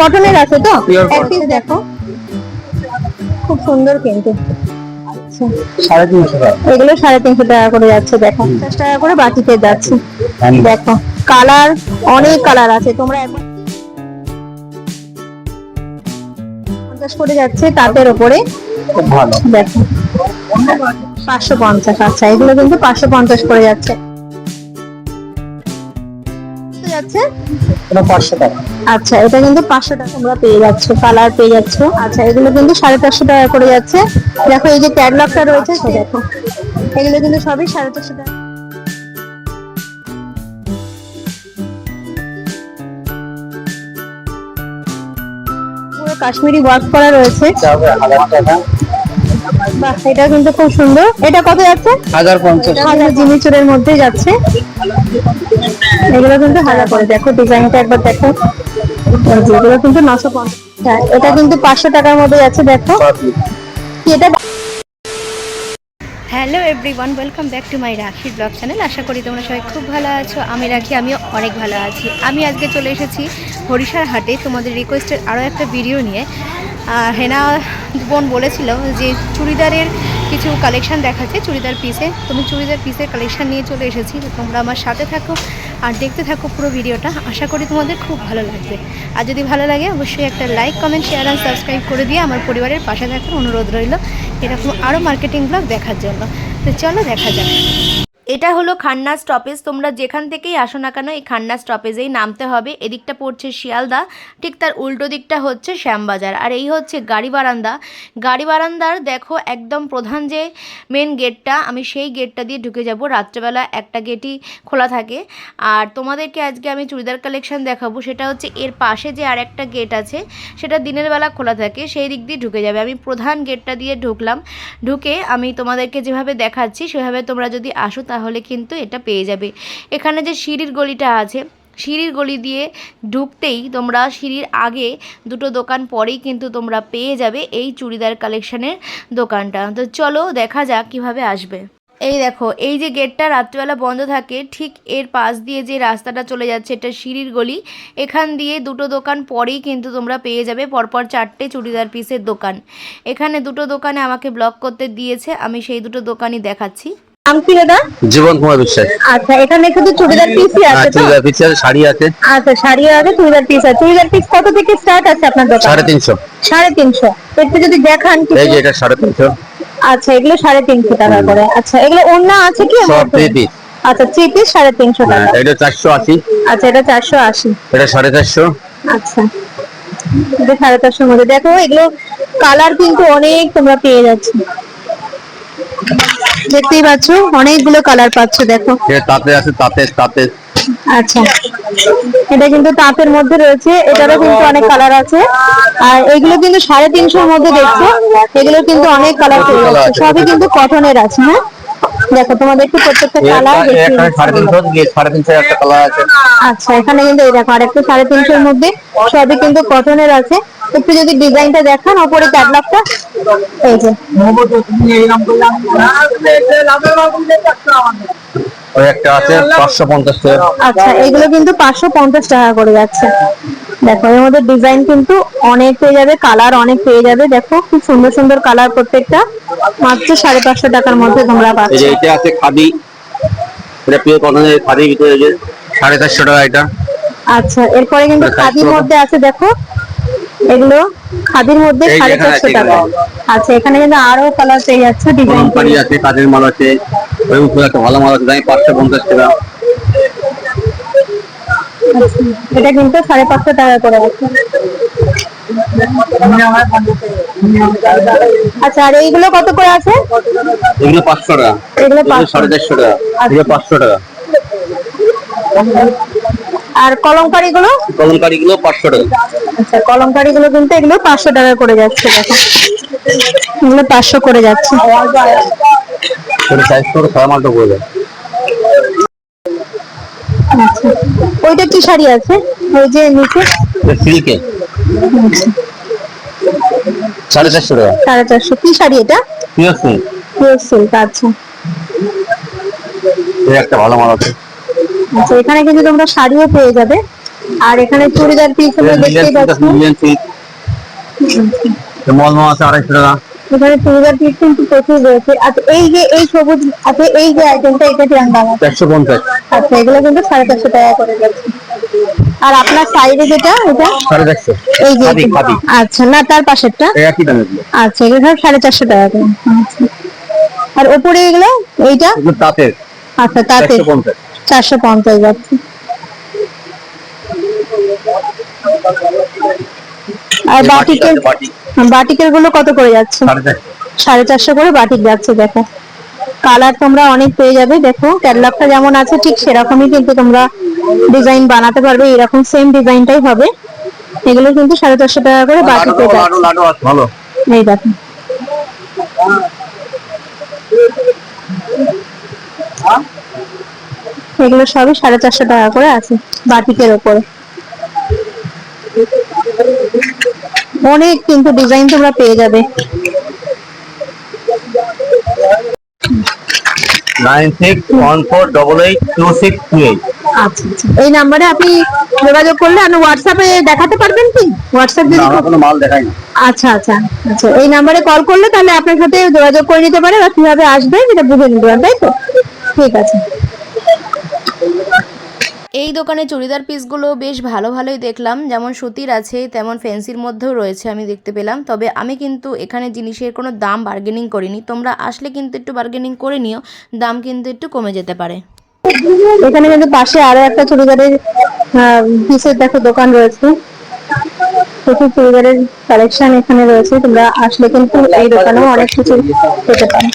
কটনের আছে তো? এক পিস দেখো। খুব সুন্দর কিন্তু। আচ্ছা। এগুলো সাড়ে তিনশো টাকা করে যাচ্ছে দেখো। পঞ্চাশ টাকা করে বাটিতে যাচ্ছে। দেখো কালার অনেক কালার আছে। তোমরা পঞ্চাশ করে যাচ্ছে তাঁতের ওপরে। দেখো। পাঁচশো পঞ্চাশ আচ্ছা। এগুলো কিন্তু পাঁচশো পঞ্চাশ করে যাচ্ছে। এটা পাঁচশো টাকা। আচ্ছা এটা কিন্তু পাঁচশো টাকা তোমরা পেয়ে যাচ্ছ কালার পেয়ে যাচ্ছ। আচ্ছা এগুলো কিন্তু সাড়ে চারশো টাকা করে যাচ্ছে। দেখো এই যে ক্যাটলগটা রয়েছে সে দেখো। এগুলো কিন্তু সবই সাড়ে চারশো টাকা। কাশ্মীরি ওয়ার্ক করা রয়েছে। বাহ এটা কিন্তু খুব সুন্দর। এটা কত যাচ্ছে? হাজার পঞ্চাশ। হাজার জিনিসের মধ্যে যাচ্ছে। এগুলো কিন্তু হাজার করে দেখো ডিজাইনটা একবার দেখো। এগুলো কিন্তু নশো পঞ্চাশ। হ্যাঁ, এটা কিন্তু পাঁচশো টাকার মধ্যে যাচ্ছে দেখো। এটা? Hello everyone welcome back to my Rakhi blog channel. আশা করি তোমরা সবাই খুব ভালো আছো। আমি রাখি আমিও অনেক ভালো আছি। আমি আজকে চলে এসেছি হরিশার হাটে। তোমাদের রিকোয়েস্টের আরও একটা ভিডিও নিয়ে। হেনা বোন বলেছিল যে চুড়িদারের কিছু কালেকশন দেখাচ্ছে চুড়িদার পিসে তুমি চুড়িদার পিসের কালেকশন নিয়ে চলে এসেছি। তোমরা আমার সাথে থাকো। আর দেখতে থাকো পুরো ভিডিওটা। আশা করি তোমাদের খুব ভালো লাগবে। আর যদি ভালো লাগে, অবশ্যই একটা like comment share and subscribe করে দিয়ে আমার পরিবারের পাশে থাকার অনুরোধ রইল। এরকম আরও মার্কেটিং ব্লগ দেখার জন্য। তো চলো দেখা যাক। এটা হলো খান্না স্টপেজ তোমরা যেখান থেকেই আসো না কেন, এই খান্না স্টপেজেই নামতে হবে। এদিকটা পড়ছে শিয়ালদা, ঠিক তার উল্টো দিকটা হচ্ছে শ্যামবাজার। আর এই হচ্ছে গাড়ি বারান্দা। গাড়ি বারান্দার দেখো একদম প্রধান যে মেন গেটটা আমি সেই গেটটা দিয়ে ঢুকে যাব। রাত্রেবেলা একটা গেটই খোলা থাকে। আর তোমাদেরকে আজকে আমি চুড়িদার কালেকশন দেখাবো। সেটা হচ্ছে এর পাশে যে আর একটা গেট আছে, সেটা দিনের বেলা খোলা থাকে, সেই দিক দিয়ে ঢুকে যাবে। আমি প্রধান গেটটা দিয়ে ঢুকলাম। ঢুকে আমি তোমাদেরকে যেভাবে দেখাচ্ছি, সেভাবে তোমরা যদি আসো তাহলে কিন্তু এটা পেয়ে যাবে। এখানে যে সিঁড়ির গলিটা আছে, সিঁড়ির গলি দিয়ে ঢুকতেই তোমরা সিঁড়ির আগে দুটো দোকান পরেই কিন্তু তোমরা পেয়ে যাবে এই চুড়িদার কালেকশানের দোকানটা। তো চলো দেখা যাক কীভাবে আসবে। এই দেখো, এই যে গেটটা রাত্রিবেলা বন্ধ থাকে, ঠিক এর পাশ দিয়ে যে রাস্তাটা চলে যাচ্ছে, এটা সিঁড়ির গলি। এখান দিয়ে দুটো দোকান পরেই কিন্তু তোমরা পেয়ে যাবে পরপর চারটে চুড়িদার পিসের দোকান। এখানে দুটো দোকানে আমাকে ব্লক করতে দিয়েছে, আমি সেই দুটো দোকানই দেখাচ্ছি। নাম কি দাদা? জীবন কুমার বিশ্বাস। আচ্ছা এখানে শুধু চুড়িদার পিসই হ্যাঁ আছে তো? চুড়িদার পিস আছে শাড়ি আছে। আচ্ছা শাড়ি আছে চুড়িদার পিস আছে। চুড়িদার পিস কত থেকে স্টার্ট আছে আপনার দোকান? সাড়ে তিনশো। সাড়ে তিনশো। একটু যদি দেখান কিছু। এই যে এটা সাড়ে তিনশো। আচ্ছা এগুলো সাড়ে তিনশো টাকা করে। আচ্ছা এগুলো অন্য আছে কি সব থ্রি পিস আচ্ছা থ্রি পিস সাড়ে তিনশো হ্যাঁ টাকা। এটা চারশো আশি। আচ্ছা এটা চারশো আশি। এটা সাড়ে চারশো। আচ্ছা। এটা সাড়ে চারশোর মধ্যে। দেখো এগুলো কালার কিন্তু অনেক তোমরা পেয়ে যাচ্ছ। দেখতেই পাচ্ছ অনেকগুলো কালার পাচ্ছ দেখো। তাতে আছে তাতে তাতে। আচ্ছা। এটা কিন্তু তাঁতের মধ্যে রয়েছে এটারও কিন্তু অনেক কালার আছে। আর এগুলো কিন্তু সাড়ে তিনশোর মধ্যে দেখছ এগুলো কিন্তু অনেক কালার সবই কিন্তু কটনের আছে হ্যাঁ? দেখো তোমাদেরকে প্রত্যেকটা কালার এটা- সাড়ে তিনশো সাড়ে তিনশো একটা কালার আছে। আচ্ছা এখানে কিন্তু এই দেখো আরেকটা সাড়ে তিনশোর মধ্যে সবই কিন্তু কটনের আছে। একটু যদি ডিজাইনটা দেখান ওপরে ক্যাটলগটা এই যে। ওই একটা আছে পাঁচশো পঞ্চাশ টাকা। আচ্ছা এগুলো কিন্তু পাঁচশো পঞ্চাশ টাকা করে যাচ্ছে। দেখো এর মধ্যে ডিজাইন কিন্তু অনেক পেয়ে যাবে কালার অনেক পেয়ে যাবে। দেখো খুব সুন্দর সুন্দর কালার প্রত্যেকটা। মাত্র সাড়ে পাঁচশো টাকার মধ্যে তোমরা এই পাচ্ছ যে এটা আছে খাদি। এটা পিওর কটনের খাদি ভিতরে যে সাড়ে চারশো টাকা এটা। আচ্ছা এরপরে কিন্তু খাদির মধ্যে আছে দেখো এগুলো খাদির মধ্যে সাড়ে চারশো টাকা। আচ্ছা এখানে কিন্তু আরও কালার পেয়ে যাচ্ছে ডিজাইন আছে কাজের মাল আছে ওই উপরে একটা ভালো মাল আছে দাম পাঁচশো পঞ্চাশ টাকা। এটা কিন্তু সাড়ে পাঁচশো টাকা করে আছে। আচ্ছা আর এইগুলো কত করে আছে? এগুলো পাঁচশো টাকা। এগুলো সাড়ে চারশো টাকা। এগুলো পাঁচশো টাকা। আর কলমকারি গুলো কলমকারি গুলো পাঁচশো টাকা। আচ্ছা কলমকারি গুলো কিন্তু এগুলো পাঁচশো টাকা করে যাচ্ছে দেখো। এগুলো পাঁচশো করে যাচ্ছে। সাইজ করে ছয় মালটা করে দেয়। আচ্ছা। ওইটা কি শাড়ি আছে? ওই যে নিচে? সিল্কে। সাড়ে চারশো টাকা। সাড়ে চারশো। কি শাড়ি এটা? Pure silk. পিওর সিল্ক আচ্ছা। এই একটা ভালো মাল আছে। আচ্ছা এখানে কিন্তু তোমরা শাড়িও পেয়ে যাবে। আর এখানে চুড়িদার পিস আমরা দেখতেই পাচ্ছি। মলমল আছে আড়াইশো টাকা। এখানে চুড়িদার পিস কিন্তু প্রচুর রয়েছে। আচ্ছা এই যে এই সবুজ আছে এই যে আইটেমটা এটা কীরকম দাম আছে? চারশো পঞ্চাশ। আচ্ছা এগুলো কিন্তু সাড়ে চারশো টাকা করে যাচ্ছে। আর আপনার সাইডে যেটা এটা? সাড়ে চারশো। এই যে। আচ্ছা না তার পাশেরটা? একই দাম আচ্ছা এগুলো সব সাড়ে চারশো টাকা করে। আর ওপরে এগুলো এইটা? তাঁতের। আচ্ছা তাতে চারশো পঞ্চাশ। যাচ্ছে। আর বাটিকের বাটিকেরগুলো কত করে যাচ্ছে? সাড়ে চারশো করে বাটিক যাচ্ছে দেখো। কালার তোমরা অনেক পেয়ে যাবে দেখো ক্যাটলগটা যেমন আছে ঠিক সেরকমই কিন্তু তোমরা ডিজাইন বানাতে পারবে এরকম সেম ডিজাইনটাই হবে। এগুলো কিন্তু সাড়ে চারশো টাকা করে যাচ্ছে। লাডু আছে। ভালো। এই দেখো। এগুলো সবই সাড়ে চারশো টাকা করে আছে বাটিকের ওপরে। অনেক কিন্তু ডিজাইন তোমরা পেয়ে যাবে। Nine six one four double eight two six two eight. আচ্ছা আচ্ছা। এই নাম্বারে আপনি যোগাযোগ করলে আপনি হোয়াটসঅ্যাপে দেখাতে পারবেন কি? হোয়াটসঅ্যাপ যদি কোনো মাল দেখাই না। আচ্ছা আচ্ছা আচ্ছা। এই নাম্বারে কল করলে তাহলে আপনার সাথে যোগাযোগ করে নিতে পারে বা কীভাবে আসবে সেটা বুঝে নিতে পারেন তাই তো? ঠিক আছে। এই দোকানে চুড়িদার পিসগুলো বেশ ভালো ভালোই দেখলাম। যেমন সুতির আছে, তেমন ফ্যান্সির মধ্যেও রয়েছে, আমি দেখতে পেলাম। তবে আমি কিন্তু এখানে জিনিসের কোনো দাম বার্গেনিং করিনি। তোমরা আসলে কিন্তু একটু বার্গেনিং করে নিও, দাম কিন্তু একটু কমে যেতে পারে। এখানে কিন্তু পাশে আরও একটা চুড়িদারের পিসের দেখো দোকান রয়েছে। প্রচুর চুড়িদারের কালেকশন এখানে রয়েছে। তোমরা আসলে কিন্তু এই দোকানেও অনেক কিছু পেতে পারো।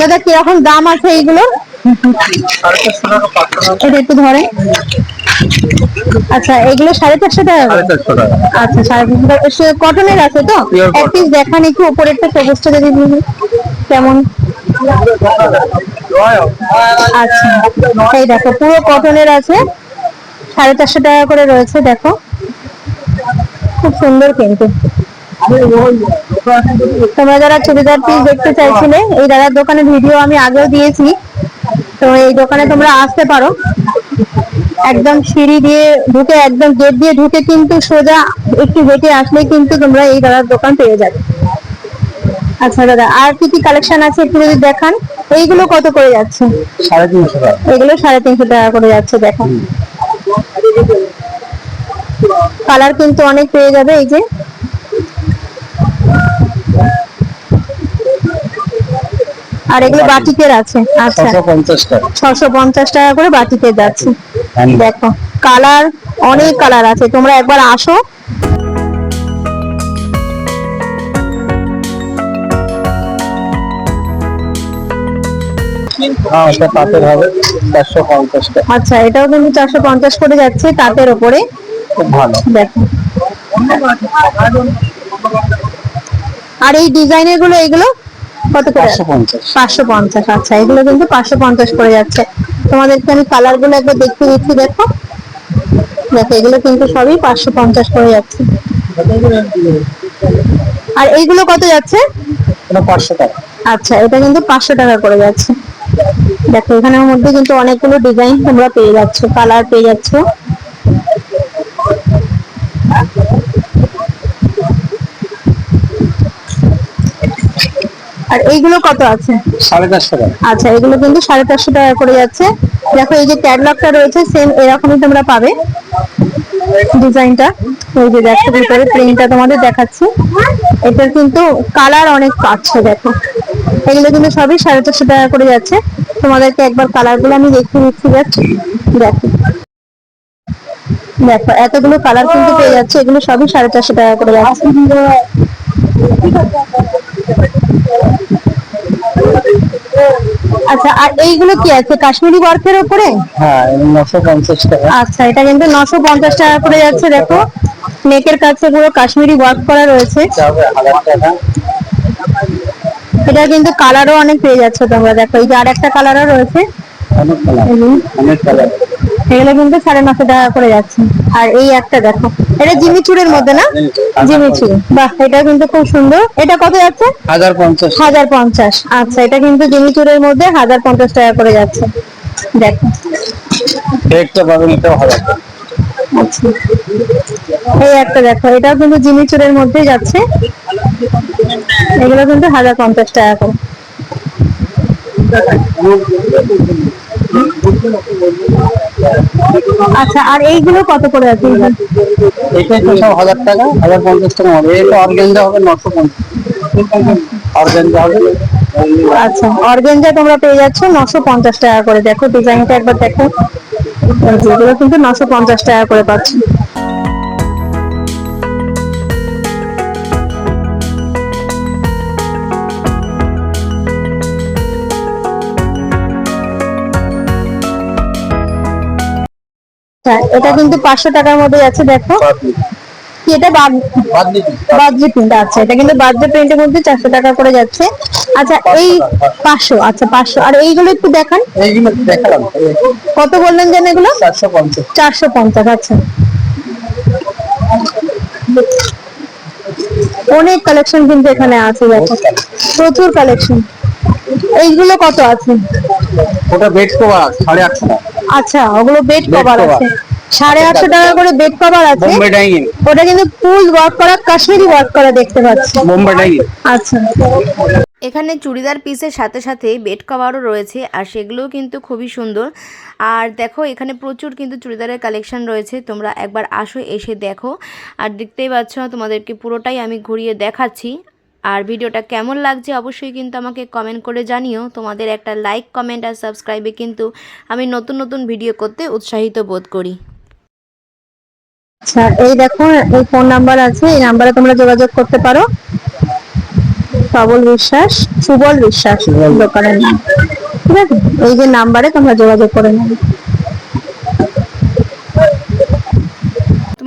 দাদা কীরকম দাম আছে এইগুলো? এটা একটু ধরে আচ্ছা এগুলো সাড়ে চারশো টাকা করে? সাড়ে চারশো টাকা। আচ্ছা কটনের আছে তো? এক পিস দেখান একটু উপরেরটা সবুজটা যদি কেমন? আচ্ছা এই দেখো পুরো কটনের আছে। সাড়ে চারশো টাকা করে রয়েছে দেখো। খুব সুন্দর কিন্তু। তোমরা যারা চুড়িদার পিস দেখতে চাইছিলে এই দাদার দোকানে ভিডিও আমি আগেও দিয়েছি। তো এই দোকানে তোমরা আসতে পারো। একদম সিঁড়ি দিয়ে ঢুকে একদম গেট দিয়ে ঢুকে কিন্তু সোজা একটু হেঁটে আসলে কিন্তু তোমরা এই দাদার দোকান পেয়ে যাবে। আচ্ছা দাদা আর কি কি কালেকশন আছে একটু যদি দেখান? এইগুলো কত করে যাচ্ছে? সাড়ে তিনশো টাকা। এগুলো সাড়ে তিনশো টাকা করে যাচ্ছে দেখান কালার কিন্তু অনেক পেয়ে যাবে এই যে। আর এগুলো বাটিকের আছে আচ্ছা। ছশো পঞ্চাশ টাকা। ছশো পঞ্চাশ টাকা করে বাটিকে যাচ্ছে। দেখো কালার অনেক কালার আছে। তোমরা একবার আসো। হ্যাঁ আচ্ছা এটাও কিন্তু চারশো পঞ্চাশ করে যাচ্ছে তাঁতের ওপরে। দেখো। আর এই ডিজাইনেরগুলো এগুলো কত করে? পাঁচশো পঞ্চাশ। আচ্ছা এগুলো কিন্তু পাঁচশো পঞ্চাশ করে যাচ্ছে। তোমাদেরকে আমি কালারগুলো একবার দেখতে দিচ্ছি দেখো। দেখো এগুলো কিন্তু সবই পাঁচশো পঞ্চাশ করে যাচ্ছে। আর এইগুলো কত যাচ্ছে? পাঁচশো টাকা। আচ্ছা এটা কিন্তু পাঁচশো টাকা করে যাচ্ছে। দেখো এখানের মধ্যে কিন্তু অনেকগুলো ডিজাইন তোমরা পেয়ে যাচ্ছ কালার পেয়ে যাচ্ছ। আর এইগুলো কত আছে? সাড়ে চারশো টাকা। আচ্ছা এগুলো কিন্তু সাড়ে চারশো টাকা করে যাচ্ছে। দেখো এই যে ক্যাটলগটা রয়েছে সেম এরকমই তোমরা পাবে ডিজাইনটা। এই যে দেখো ভিতরে প্রিন্টটা তোমাদের দেখাচ্ছি। এটার কিন্তু কালার অনেক পাচ্ছ দেখো। এগুলো কিন্তু সবই সাড়ে চারশো টাকা করে যাচ্ছে। তোমাদেরকে একবার কালারগুলো আমি দেখিয়ে দিচ্ছি দেখো। দেখো এতগুলো কালার কিন্তু পেয়ে যাচ্ছে এগুলো সবই সাড়ে চারশো টাকা করে যাচ্ছে। আচ্ছা আর এইগুলো কি আছে? কাশ্মীরি ওয়ার্কের উপরে হ্যাঁ নশো পঞ্চাশ টাকা। আচ্ছা এটা কিন্তু নশো পঞ্চাশ টাকা করে যাচ্ছে দেখো। নেকের কাছে পুরো কাশ্মীরি ওয়ার্ক করা রয়েছে। এটা কিন্তু কালারও অনেক পেয়ে যাচ্ছে তোমরা দেখো। এই যে আর একটা কালারও রয়েছে। এগুলো কিন্তু সাড়ে নশো টাকা করে যাচ্ছে। আর এই একটা দেখো এটা জিমি চুড়ের মধ্যে না? জিমি চুড়ি বাহ এটা কিন্তু খুব সুন্দর। এটা কত যাচ্ছে? হাজার পঞ্চাশ। হাজার পঞ্চাশ। আচ্ছা এটা কিন্তু জিমি চুড়ের মধ্যে হাজার পঞ্চাশ টাকা করে যাচ্ছে। দেখো। একটা পাবেন এটাও হাজার আচ্ছা। এই একটা দেখো এটাও কিন্তু জিমি চুড়ের মধ্যে যাচ্ছে। এগুলো কিন্তু হাজার পঞ্চাশ টাকা করে। আচ্ছা আর এইগুলো কত করে আছে? এটা তো সব হাজার টাকা হাজার পঞ্চাশ টাকা হবে। এটা অর্গেঞ্জা হবে নশো পঞ্চাশ। অর্গেঞ্জা হবে। আচ্ছা অর্গেঞ্জা তোমরা পেয়ে যাচ্ছ নশো পঞ্চাশ টাকা করে। দেখো ডিজাইনটা একবার দেখো। যেগুলো কিন্তু নশো পঞ্চাশ টাকা করে পাচ্ছ। হ্যাঁ, এটা কিন্তু পাঁচশো টাকার মধ্যে আছে দেখো। কি এটা বাদ বাদ দিচ্ছি প্রিন্ট আচ্ছা এটা কিন্তু বার্থডে প্রিন্টের মধ্যে চারশো টাকা করে যাচ্ছে। আচ্ছা এই পাঁচশো আচ্ছা পাঁচশো। আর এইগুলো একটু দেখান। কত বললেন যেন এগুলো? চারশো পঞ্চাশ। আচ্ছা। অনেক কালেকশন কিন্তু এখানে আছে দেখো। প্রচুর কালেকশন এইগুলো কত আছে? ওটা বেড কভার সাড়ে আটশো টাকা। আচ্ছা ওগুলো বেড কভার আছে। সাড়ে আটশো টাকা করে বেড কভার আছে। ওটা কিন্তু ফুল ওয়ার্ক করা কাশ্মীরি ওয়ার্ক করা দেখতে পাচ্ছি। আচ্ছা। এখানে চুড়িদার পিসের সাথে সাথে বেড কভারও রয়েছে আর সেগুলোও কিন্তু খুবই সুন্দর। আর দেখো এখানে প্রচুর কিন্তু চুড়িদারের কালেকশন রয়েছে। তোমরা একবার আসো এসে দেখো। আর দেখতেই পাচ্ছ তোমাদেরকে পুরোটাই আমি ঘুরিয়ে দেখাচ্ছি। আর ভিডিওটা কেমন লাগছে অবশ্যই কিন্তু আমাকে কমেন্ট করে জানিও। তোমাদের একটা লাইক কমেন্ট আর সাবস্ক্রাইবে কিন্তু আমি নতুন নতুন ভিডিও করতে উৎসাহিত বোধ করি। আচ্ছা এই দেখো এই ফোন নাম্বার আছে এই নাম্বারে তোমরা যোগাযোগ করতে পারো। সবল বিশ্বাস সুবল বিশ্বাস দোকানের নাম। ঠিক আছে? এই যে নাম্বারে তোমরা যোগাযোগ করে নেবে।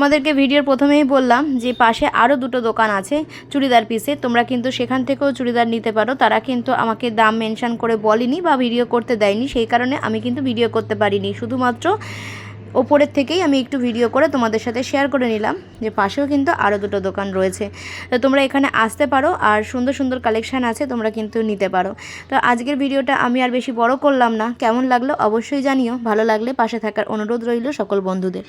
তোমাদেরকে ভিডিওর প্রথমেই বললাম যে পাশে আরও দুটো দোকান আছে চুড়িদার পিসে। তোমরা কিন্তু সেখান থেকেও চুড়িদার নিতে পারো। তারা কিন্তু আমাকে দাম মেনশান করে বলেনি বা ভিডিও করতে দেয়নি। সেই কারণে আমি কিন্তু ভিডিও করতে পারিনি। শুধুমাত্র ওপরের থেকেই আমি একটু ভিডিও করে তোমাদের সাথে শেয়ার করে নিলাম যে পাশেও কিন্তু আরও দুটো দোকান রয়েছে। তো তোমরা এখানে আসতে পারো আর সুন্দর সুন্দর কালেকশান আছে, তোমরা কিন্তু নিতে পারো। তো আজকের ভিডিওটা আমি আর বেশি বড় করলাম না। কেমন লাগল অবশ্যই জানিও। ভালো লাগলে পাশে থাকার অনুরোধ রইল সকল বন্ধুদের।